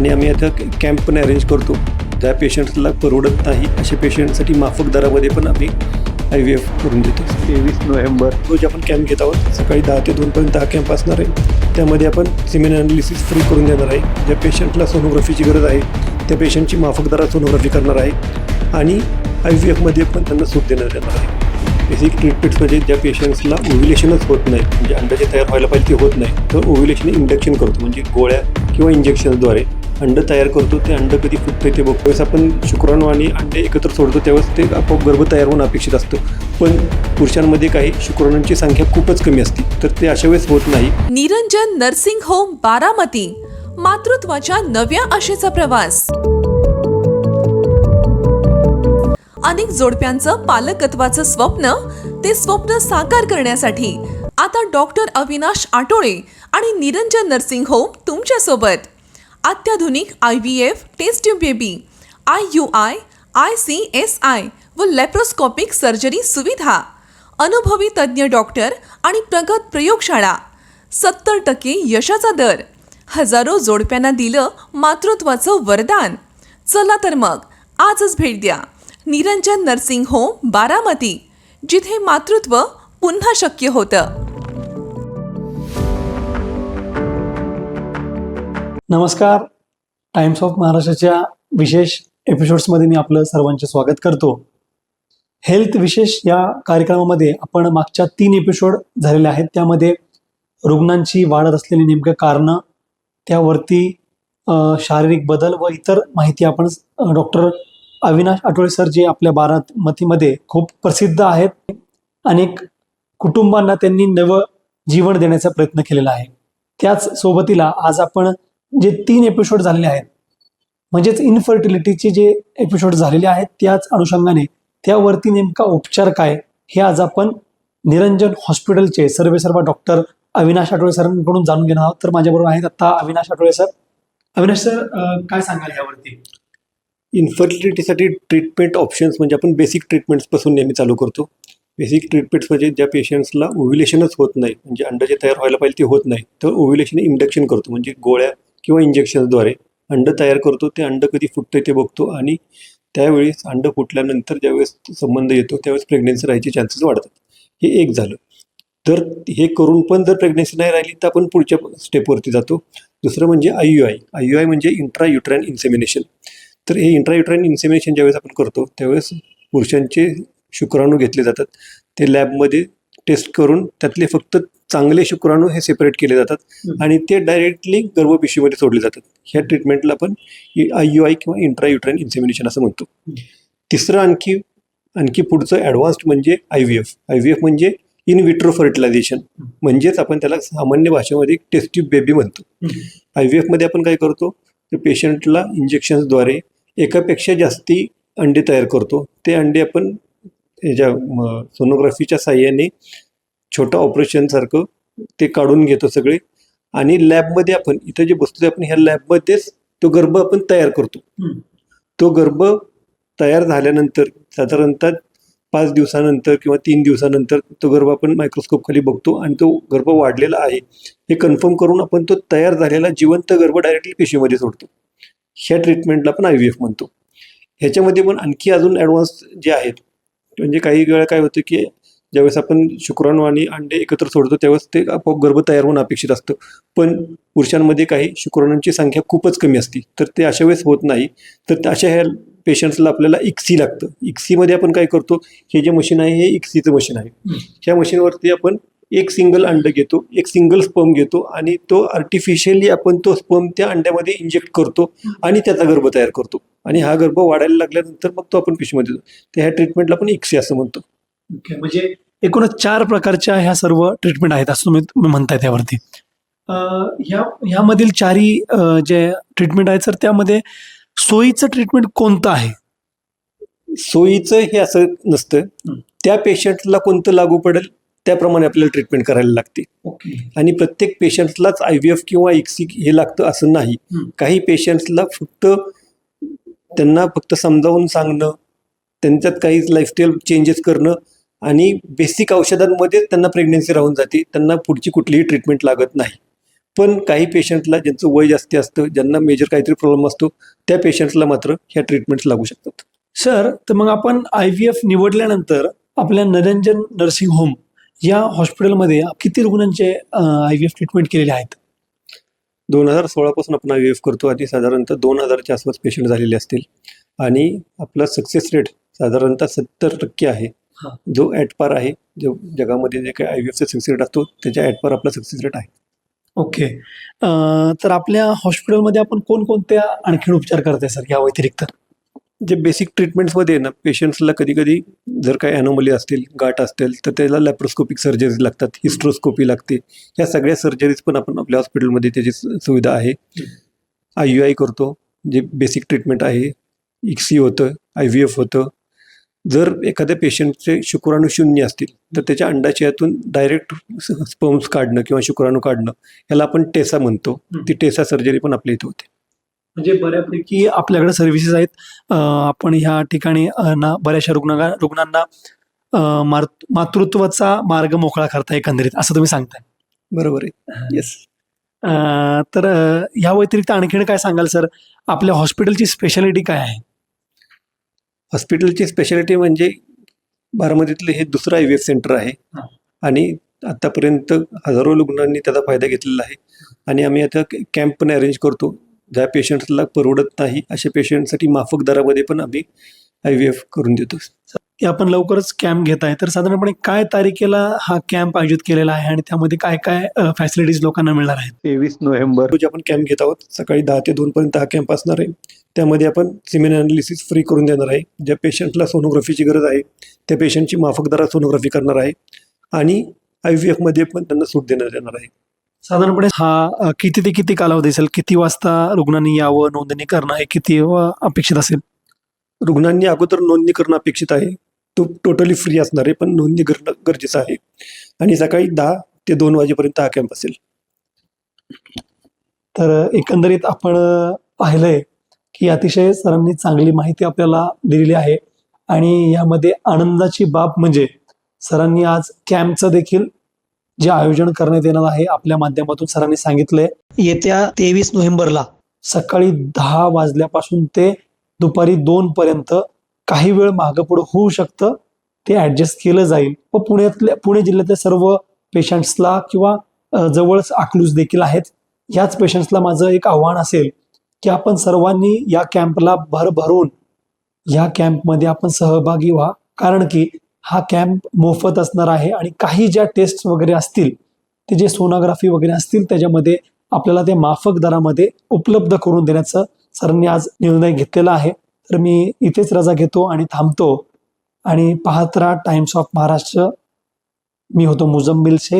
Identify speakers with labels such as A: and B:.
A: आणि आम्ही आता कॅम्प पण अरेंज करतो. ज्या पेशंट्सला परवडत नाही. अशा पेशंटसाठी माफक दरामध्ये पण आम्ही आय व्ही एफ करून देतो.
B: तेवीस नोव्हेंबर.
A: रोज आपण कॅम्प घेत आहोत. सकाळी दहा ते दोनपर्यंत हा कॅम्प असणार आहे. त्यामध्ये आपण सिमेन अनालिसिस फ्री करून देणार आहे. ज्या पेशंटला सोनोग्राफीची गरज आहे त्या पेशंटची माफक दरात सोनोग्राफी करणार आहे. आणि आय व्ही एफमध्ये पण त्यांना सूट देण्यात येणार आहे. बेसिक ट्रीटमेंट्समध्ये ज्या पेशंट्सला ओव्हिलेशनच होत नाही म्हणजे अंडाचे तयार व्हायला पाहिजे ते होत नाही तर ओव्हिलेशन इंडक्शन करतो. म्हणजे गोळ्या किंवा इंजेक्शन्सद्वारे अंड तयार करतो ते अंड कधी फुटतं ते बघतो. वेळेस आपण शुक्राणू आणि अंडे एकत्र सोडतो त्यावेळेस ते आपोआप गर्भ तयार होणं अपेक्षित असतं. पण पुरुषांमध्ये काही शुक्राणूंची संख्या खूपच कमी असते तर ते अशा वेळेस होत नाही.
C: Niranjan nursing home Baramati. मातृत्वाच्या नव्या आशेचा प्रवास. अनेक जोडप्यांचं पालकत्वाचं स्वप्न ते स्वप्न साकार करण्यासाठी. आता डॉक्टर अविनाश आटोळे आणि निरंजन नर्सिंग होम तुमच्यासोबत अत्याधुनिक I V F test tube baby I U I I C S I व लेप्रोस्कोपिक सर्जरी सुविधा. अनुभवी तज्ज्ञ डॉक्टर आणि प्रगत प्रयोगशाळा. सत्तर टक्के यशाचा दर. हजारो जोडप्यांना दिलं मातृत्वाचं वरदान. चला तर मग आजच भेट द्या. निरंजन नर्सिंग होम बारामती जिथे मातृत्व पुन्हा शक्य होतं.
D: नमस्कार. टाइम्स ऑफ महाराष्ट्राच्या विशेष एपिसोड्समध्ये मी आपलं सर्वांचे स्वागत करतो. हेल्थ विशेष या कार्यक्रमामध्ये आपण मागच्या तीन एपिसोड झालेले आहेत. त्यामध्ये रुग्णांची वाढत असलेली नेमकं कारणं त्यावरती शारीरिक बदल व इतर माहिती आपण डॉक्टर अविनाश आठवळे सर जे आपल्या बारामतीमध्ये खूप प्रसिद्ध आहेत अनेक कुटुंबांना त्यांनी नवं जीवन देण्याचा प्रयत्न केलेला आहे. त्याच सोबतीला आज आपण जे तीन एपिसोड झालेले आहेत म्हणजेच इनफर्टिलिटीचे जे एपिसोड झालेले आहेत त्याच अनुषंगाने त्यावरती नेमका उपचार काय हे आज आपण निरंजन हॉस्पिटलचे सर्वे सर्व डॉक्टर अविनाश आठवळे सरांकडून जाणून घेणार आहोत. तर माझ्याबरोबर आहेत आता अविनाश आठवळे सर. अविनाश सर काय सांगाल यावरती?
A: इन्फर्टिलिटीसाठी ट्रीटमेंट ऑप्शन्स म्हणजे आपण बेसिक ट्रीटमेंट्सपासून नेहमी चालू करतो. बेसिक ट्रीटमेंट्स म्हणजे ज्या पेशंट्सला ओव्हिलेशनच होत नाही म्हणजे अंडाचे तयार व्हायला पाहिजे ते होत नाही तर ओव्हिलेशन इंडक्शन करतो. म्हणजे गोळ्या किंवा इंजेक्शन्सद्वारे अंडं तयार करतो. ते अंडं कधी फुटतं ते बघतो आणि त्यावेळेस अंडं फुटल्यानंतर ज्यावेळेस संबंध येतो त्यावेळेस प्रेग्नेन्सी राहायचे चान्सेस वाढतात. हे एक झालं. तर हे करून पण जर प्रेग्नेन्सी नाही राहिली तर आपण पुढच्या स्टेपवरती जातो. दुसरं म्हणजे I U I I U I म्हणजे इंट्रा युट्राइन इन्सेमिनेशन तर हे इंट्रायुट्राइन इन्सेमिनेशन ज्यावेळेस आपण करतो त्यावेळेस पुरुषांचे शुक्राणू घेतले जातात. ते लॅबमध्ये टेस्ट करून त्यातले फक्त चांगले शुक्राणू हे सेपरेट केले जातात. आणि ते डायरेक्टली गर्भपिशवीमध्ये सोडले जातात. ह्या ट्रीटमेंटला आपण आय यू आय किंवा इंट्रायुट्राइन इन्सेमिनेशन असं म्हणतो. तिसरं आणखी आणखी पुढचं ॲडव्हान्स्ड म्हणजे I V F I V F म्हणजे इन विट्रो फर्टिलायझेशन म्हणजेच आपण त्याला सामान्य भाषेमध्ये टेस्ट ट्यूब बेबी म्हणतो. आय व्ही एफमध्ये आपण काय करतो? तर पेशंटला इंजेक्शन्सद्वारे एकापेक्षा जास्ती अंडे तयार करतो. ते अंडे आपण ह्याच्या म, सोनोग्राफीच्या साह्याने छोटं ऑपरेशनसारखं ते काढून घेतो सगळे. आणि लॅबमध्ये आपण इथं जे बसतो आपण ह्या लॅबमध्येच तो गर्भ आपण तयार करतो. तो गर्भ तयार झाल्यानंतर साधारणतः पाच दिवसानंतर किंवा तीन दिवसानंतर तो गर्भ आपण मायक्रोस्कोप खाली बघतो आणि तो गर्भ वाढलेला आहे. हे कन्फर्म करून आपण तो तयार झालेला जिवंत गर्भ डायरेक्टली पिशवीमध्ये सोडतो. ह्या ट्रीटमेंटला आपण आय व्ही एफ म्हणतो. ह्याच्यामध्ये पण आणखी अजून ॲडव्हान्स जे आहेत म्हणजे काही वेळा काय होतं की ज्यावेळेस आपण शुक्राणू आणि अंडे एकत्र सोडतो त्यावेळेस ते आपोआप गर्भ तयार होणं अपेक्षित असतं. पण पुरुषांमध्ये काही शुक्राणूंची संख्या खूपच कमी असते. तर ते अशा वेळेस होत नाही. तर अशा ह्या पेशंट्सला आपल्याला इक्सी लागतं. इक्सीमध्ये आपण काय करतो हे जे मशीन आहे हे इक्सीचं मशीन आहे. ह्या मशीनवरती आपण एक सिंगल अंड घेतो एक सिंगल स्पर्म घेतो आणि तो आर्टिफिशियली आपण तो स्पर्म त्या अंड्यामध्ये इंजेक्ट करतो आणि त्याचा गर्भ तयार करतो. आणि हा गर्भ वाढायला लागल्यानंतर मग तो आपण पिशवीमध्ये देतो. तर ह्या ट्रीटमेंटला आपण इक्सी असं म्हणतो.
D: म्हणजे एकूणच चार प्रकारच्या ह्या सर्व ट्रीटमेंट आहेत असं तुम्ही म्हणताय त्यावरती. अं, ह्या ह्यामधील चारही जे ट्रीटमेंट आहेत सर त्यामध्ये सोयीचं ट्रीटमेंट कोणतं आहे?
A: सोयीचं हे असं नसतं. त्या पेशंटला कोणतं लागू पडेल त्याप्रमाणे आपल्याला ट्रीटमेंट करायला लागते.
D: ओके
A: आणि प्रत्येक पेशंट्सलाच आय व्ही एफ किंवा इक्सी हे लागतं असं नाही. काही पेशंट्सला फक्त त्यांना फक्त समजावून सांगणं त्यांच्यात काही लाईफस्टाईल चेंजेस करणं आणि बेसिक औषधांमध्ये त्यांना प्रेग्नेन्सी राहून जाते. त्यांना पुढची कुठलीही ट्रीटमेंट लागत नाही. पण काही पेशंटला ज्यांचं वय जास्ती असतं ज्यांना मेजर काहीतरी प्रॉब्लेम असतो त्या पेशंट्सला मात्र ह्या ट्रीटमेंट्स लागू शकतात.
D: सर तर मग आपण आय व्ही एफ निवडल्यानंतर आपल्या निरंजन नर्सिंग होम या हॉस्पिटलमध्ये किती रुग्णांचे आय व्ही एफ ट्रीटमेंट केलेले आहेत?
A: दोन हजार सोळापासून आपण आय एफ करतो आणि साधारणतः दोन हजारच्या आसपास पेशंट झालेले असतील. आणि आपला सक्सेस रेट साधारणतः सत्तर टक्के आहे. जो ॲट पार आहे जो जगामध्ये जे काही आय व्ही एफचा सक्सेस रेट असतो त्याच्या ॲट पार आपला सक्सेस रेट आहे.
D: ओके. तर आपल्या हॉस्पिटलमध्ये आपण कोणकोणत्या आणखीन उपचार करताय सर या व्यतिरिक्त?
A: जे बेसिक ट्रीटमेंट्समध्ये ना पेशंट्सला कधी कधी जर काही ॲनोमली असतील गाठ असतील तर त्याला लॅप्रोस्कोपिक सर्जरीज लागतात हिस्ट्रोस्कोपी लागते. या सगळ्या सर्जरीज पण आपण आपल्या हॉस्पिटलमध्ये त्याची सुविधा आहे. आय यू आय करतो जे बेसिक ट्रीटमेंट आहे इक्सी होतं आय व्ही एफ होतं जर एखाद्या पेशंटचे शुक्राणू शून्य असतील तर त्याच्या अंडाशयातून डायरेक्ट स्पर्म्स काढणं किंवा शुक्राणू काढणं याला आपण टेसा म्हणतो. ती टेसा सर्जरी पण आपल्या इथे होते.
D: म्हणजे बऱ्यापैकी आपल्याकडे सर्व्हिसेस आहेत. आपण ह्या ठिकाणी ना बऱ्याचशा रुग्णा रुग्णांना मार- मातृत्वाचा मार्ग मोकळा करता एकंदरीत असं तुम्ही सांगताय.
A: बरोबर आहे. येस
D: तर अं, या व्यतिरिक्त आणखीन काय सांगाल सर? आपल्या हॉस्पिटलची स्पेशालिटी काय आहे?
A: हॉस्पिटलची स्पेशालिटी म्हणजे बारामतीतलं हे दुसरं आय व्ही एफ सेंटर आहे. आणि आतापर्यंत हजारो रुग्णांनी त्याचा फायदा घेतलेला आहे. आणि आम्ही आता कॅम्प पण अरेंज करतो. ज्या पेशंट्सला परवडत नाही अशा पेशंटसाठी माफक दरामध्ये पण आम्ही आय व्ही एफ करून देतो.
D: की आपण लवकरच कॅम्प घेत आहे. तर साधारणपणे काय तारखेला हा कॅम्प आयोजित केलेला आहे आणि त्यामध्ये काय काय फॅसिलिटीज लोकांना मिळणार आहेत?
A: तेवीस नोव्हेंबर. रोजी आपण कॅम्प घेत आहोत. सकाळी दहा ते दोन पर्यंत हा कॅम्प असणार आहे. त्यामध्ये आपण सिमेन अनालिसिस फ्री करून देणार आहे. ज्या पेशंटला सोनोग्राफीची गरज आहे त्या पेशंटची माफक दरात सोनोग्राफी करणार आहे आणि आय व्ही एफमध्ये पण त्यांना सूट देण्यात येणार आहे.
D: साधारणपणे हा किती ते किती कालावधी असेल? किती वाजता रुग्णांनी यावं नोंदणी करणं हे किती अपेक्षित असेल?
A: रुग्णांनी अगोदर नोंदणी करणं अपेक्षित आहे. तो टोटली फ्री असणार आहे पण नोंदणी करणं गरजेचं आहे. आणि सकाळी दहा ते दोन वाजेपर्यंत हा कॅम्प असेल.
D: तर एकंदरीत आपण पाहिलंय की अतिशय सरांनी चांगली माहिती आपल्याला दिलेली आहे. आणि यामध्ये आनंदाची बाब म्हणजे सरांनी आज कॅम्पचं देखील जे आयोजन करण्यात येणार आहे आपल्या माध्यमातून सरांनी सांगितलंय. येत्या तेवीस नोव्हेंबरला सकाळी दहा वाजल्यापासून ते दुपारी दोन पर्यंत काही वेळ मागं पुढं होऊ शकतं ते ॲडजस्ट केलं जाईल. व पुण्यातल्या पुणे जिल्ह्यातल्या सर्व पेशंट्सला किंवा जवळच आकलूज देखील आहेत. याच पेशंट्सला माझं एक आव्हान असेल की आपण सर्वांनी या कॅम्पला भर भरून या कॅम्पमध्ये आपण सहभागी व्हा. कारण की हा कॅम्प मोफत असणार आहे आणि काही ज्या टेस्ट वगैरे असतील ते जे सोनोग्राफी वगैरे असतील त्याच्यामध्ये आपल्याला ते माफक दरामध्ये उपलब्ध करून देण्याचं सरांनी आज निर्णय घेतलेला आहे. तर मी इथेच रजा घेतो आणि थांबतो. आणि पाहत राहा टाइम्स ऑफ महाराष्ट्र मी होतो मुजम्मिल शेख.